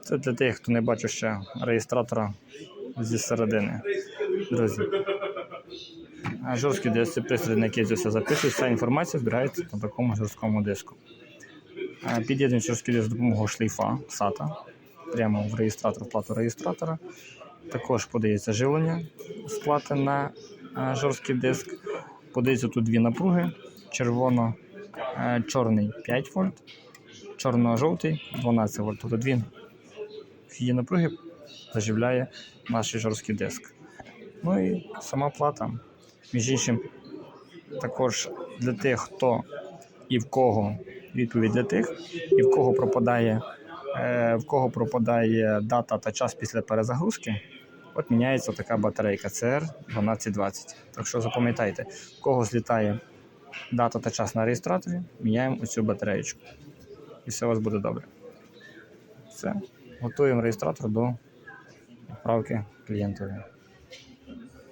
Це для тих, хто не бачив ще реєстратора зі середини. Друзі. Жорсткий це пристрій, на який це все записується, вся інформація збирається на такому жорсткому диску. Під'єднують жорсткий диск з допомогою шлейфа SATA прямо в реєстратор, в плату реєстратора. Також подається живлення з плати на жорсткий диск. Подається тут дві напруги: червоно-чорний 5 вольт, чорно-жовтий 12 вольт. Тобто дві вхідні напруги заживляє наш жорсткий диск. Ну і сама плата. Між іншим, також для тих, хто і в кого відповідь для тих, і в кого пропадає, е, в кого пропадає дата та час після перезагрузки. От міняється така батарейка CR 1220. Так що запам'ятайте, в кого злітає дата та час на реєстраторі, міняємо оцю батареєчку. І все у вас буде добре. Все. Готуємо реєстратор до відправки клієнтові.